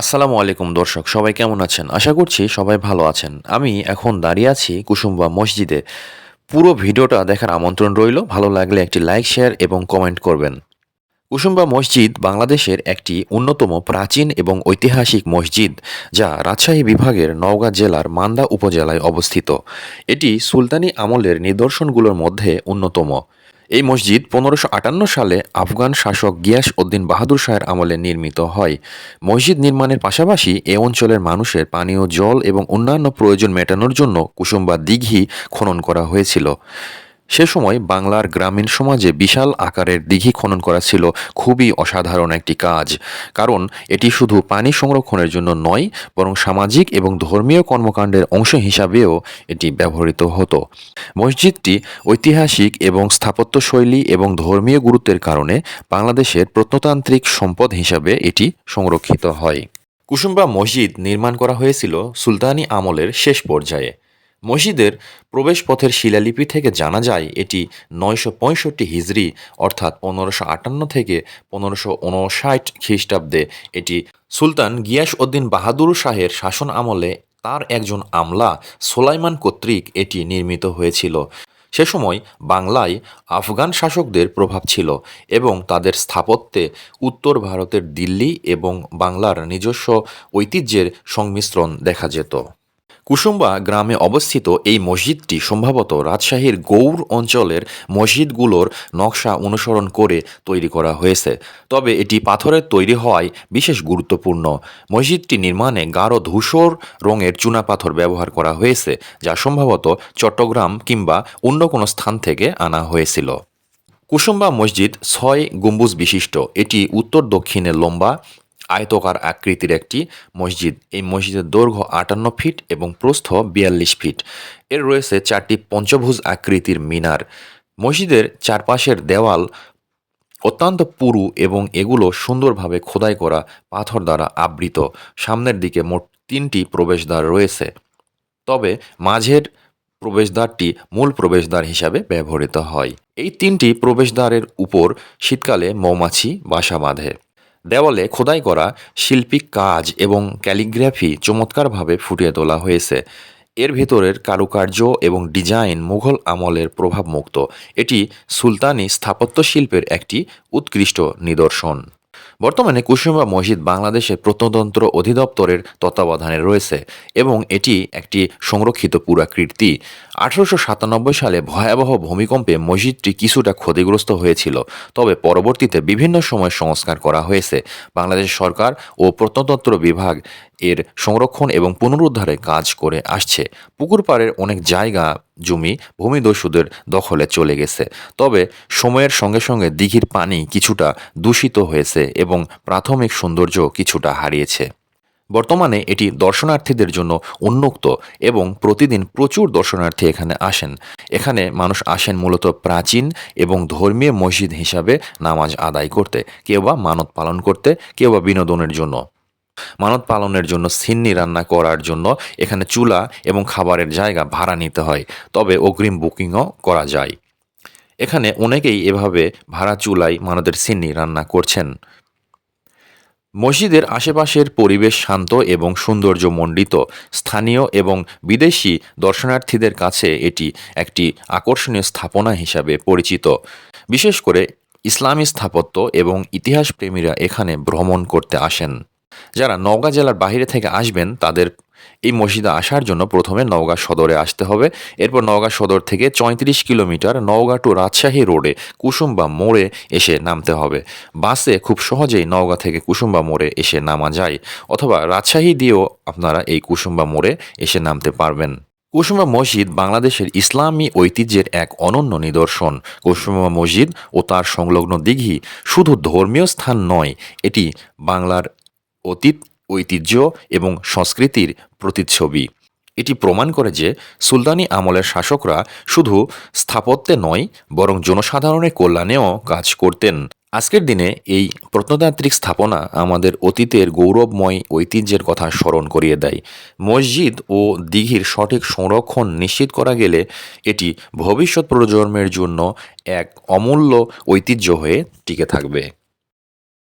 আসসালামু আলাইকুম, দর্শক, সবাই কেমন আছেন? আশা করছি সবাই ভালো আছেন। আমি এখন দাঁড়িয়ে আছি কুসুম্বা মসজিদে। পুরো ভিডিওটা দেখার আমন্ত্রণ রইল। ভালো লাগলে একটি লাইক, শেয়ার এবং কমেন্ট করবেন। কুসুম্বা মসজিদ বাংলাদেশের একটি অন্যতম প্রাচীন এবং ঐতিহাসিক মসজিদ, যা রাজশাহী বিভাগের নওগাঁ জেলার মান্দা উপজেলায় অবস্থিত। এটি সুলতানি আমলের নিদর্শনগুলোর মধ্যে অন্যতম। এই মসজিদ পনেরোশো আটান্ন সালে আফগান শাসক গিয়াস উদ্দিন বাহাদুর শাহের আমলে নির্মিত হয়। মসজিদ নির্মাণের পাশাপাশি এ অঞ্চলের মানুষের পানীয় জল এবং অন্যান্য প্রয়োজন মেটানোর জন্য কুসুম্বা দিঘি খনন করা হয়েছিল। সে সময় বাংলার গ্রামীণ সমাজে বিশাল আকারের দিঘি খনন করা ছিল খুবই অসাধারণ একটি কাজ। কারণ এটি শুধু পানি সংরক্ষণের জন্য নয়, বরং সামাজিক এবং ধর্মীয় কর্মকাণ্ডের অংশ হিসাবেও এটি ব্যবহৃত হতো। মসজিদটি ঐতিহাসিক এবং স্থাপত্যশৈলী এবং ধর্মীয় গুরুত্বের কারণে বাংলাদেশের প্রত্নতান্ত্রিক সম্পদ হিসাবে এটি সংরক্ষিত হয়। কুসুম্বা মসজিদ নির্মাণ করা হয়েছিল সুলতানি আমলের শেষ পর্যায়ে। মসজিদের প্রবেশপথের শিলালিপি থেকে জানা যায়, এটি নয়শো পঁয়ষট্টি হিজড়ি অর্থাৎ পনেরোশো আটান্ন থেকে পনেরোশো উনষাট খ্রিস্টাব্দে। এটি সুলতান গিয়াস উদ্দিন বাহাদুর শাহের শাসন আমলে তার একজন আমলা সোলাইমান কর্তৃক এটি নির্মিত হয়েছিল। সে সময় বাংলায় আফগান শাসকদের প্রভাব ছিল এবং তাদের স্থাপত্যে উত্তর ভারতের দিল্লি এবং বাংলার নিজস্ব ঐতিহ্যের সংমিশ্রণ দেখা যেত। কুসুম্বা গ্রামে অবস্থিত এই মসজিদটি সম্ভবত রাজশাহীর গৌর অঞ্চলের মসজিদগুলোর নকশা অনুসরণ করে তৈরি করা হয়েছে। তবে এটি পাথরের তৈরি হওয়ায় বিশেষ গুরুত্বপূর্ণ। মসজিদটি নির্মাণে গাঢ় ধূসর রঙের চুনাপাথর ব্যবহার করা হয়েছে, যা সম্ভবত চট্টগ্রাম কিংবা অন্য কোনো স্থান থেকে আনা হয়েছিল। কুসুম্বা মসজিদ ছয় গম্বুজ বিশিষ্ট। এটি উত্তর দক্ষিণে লম্বা আয়তকার আকৃতির একটি মসজিদ। এই মসজিদের দৈর্ঘ্য আটান্ন ফিট এবং প্রস্থ বিয়াল্লিশ ফিট। এর রয়েছে চারটি পঞ্চভুজ আকৃতির মিনার। মসজিদের চারপাশের দেওয়াল অত্যন্ত পুরু এবং এগুলো সুন্দরভাবে খোদাই করা পাথর দ্বারা আবৃত। সামনের দিকে মোট তিনটি প্রবেশদ্বার রয়েছে। তবে মাঝের প্রবেশদ্বারটি মূল প্রবেশদ্বার হিসাবে ব্যবহৃত হয়। এই তিনটি প্রবেশদ্বারের উপর শীতকালে মৌমাছি বাসা বাঁধে। দেওয়ালে খোদাই করা শিল্পিক কাজ এবং ক্যালিগ্রাফি চমৎকারভাবে ফুটিয়ে তোলা হয়েছে। এর ভেতরের কারুকার্য এবং ডিজাইন মুঘল আমলের প্রভাবমুক্ত। এটি সুলতানি স্থাপত্য শিল্পের একটি উৎকৃষ্ট নিদর্শন। বর্তমানে কুসুম্বা মসজিদ বাংলাদেশের প্রত্নতন্ত্র অধিদপ্তরের তত্ত্বাবধানে রয়েছে এবং এটি একটি সংরক্ষিত পুরাকীর্তি আঠারোশো সাতানব্বই সালে ভয়াবহ ভূমিকম্পে মসজিদটি কিছুটা ক্ষতিগ্রস্ত হয়েছিল, তবে পরবর্তীতে বিভিন্ন সময় সংস্কার করা হয়েছে। বাংলাদেশ সরকার ও প্রত্নতন্ত্র বিভাগ এর সংরক্ষণ এবং পুনরুদ্ধারে কাজ করে আসছে। পুকুর পাড়ের অনেক জায়গা জমি ভূমিদস্যুদের দখলে চলে গেছে। তবে সময়ের সঙ্গে সঙ্গে দিঘির পানি কিছুটা দূষিত হয়েছে এবং প্রাথমিক সৌন্দর্য কিছুটা হারিয়েছে। বর্তমানে এটি দর্শনার্থীদের জন্য উন্মুক্ত এবং প্রতিদিন প্রচুর দর্শনার্থী এখানে আসেন। এখানে মানুষ আসেন মূলত প্রাচীন এবং ধর্মীয় মসজিদ হিসাবে নামাজ আদায় করতে, কেউ বা মানত পালন করতে, কেউ বা বিনোদনের জন্য। মানত পালনের জন্য সিন্নি রান্না করার জন্য এখানে চুলা এবং খাবারের জায়গা ভাড়া নিতে হয়। তবে অগ্রিম বুকিংও করা যায়। এখানে অনেকেই এভাবে ভাড়া চুলায় মানতের সিন্নি রান্না করছেন। মসজিদের আশেপাশের পরিবেশ শান্ত এবং সৌন্দর্যমণ্ডিত। স্থানীয় এবং বিদেশি দর্শনার্থীদের কাছে এটি একটি আকর্ষণীয় স্থাপনা হিসাবে পরিচিত। বিশেষ করে ইসলামী স্থাপত্য এবং ইতিহাস প্রেমীরা এখানে ভ্রমণ করতে আসেন। যারা নওগাঁ জেলার বাইরে থেকে আসবেন, তাদের এই মসজিদে আসার জন্য প্রথমে নওগাঁ সদরে আসতে হবে। এরপর নওগাঁ সদর থেকে চৈত্রিশ কিলোমিটার নওগাঁ টু রাজশাহী রোডে কুসুম্বা মোড়ে এসে নামতে হবে। বাসে খুব সহজেই নওগাঁ থেকে কুসুম্বা মোড়ে এসে নামা যায়, অথবা রাজশাহী দিয়েও আপনারা এই কুসুম্বা মোড়ে এসে নামতে পারবেন। কুসুমা মসজিদ বাংলাদেশের ইসলামী ঐতিহ্যের এক অনন্য নিদর্শন। কুসুমা মসজিদ ও তার সংলগ্ন দিঘি শুধু ধর্মীয় স্থান নয়, এটি বাংলার অতীত, ঐতিহ্য এবং সংস্কৃতির প্রতিচ্ছবি। এটি প্রমাণ করে যে সুলতানি আমলের শাসকরা শুধু স্থাপত্যে নয়, বরং জনসাধারণের কল্যাণেও কাজ করতেন। আজকের দিনে এই প্রত্নতান্ত্রিক স্থাপনা আমাদের অতীতের গৌরবময় ঐতিহ্যের কথা স্মরণ করিয়ে দেয়। মসজিদ ও দিঘির সঠিক সংরক্ষণ নিশ্চিত করা গেলে এটি ভবিষ্যৎ প্রজন্মের জন্য এক অমূল্য ঐতিহ্য হয়ে টিকে থাকবে।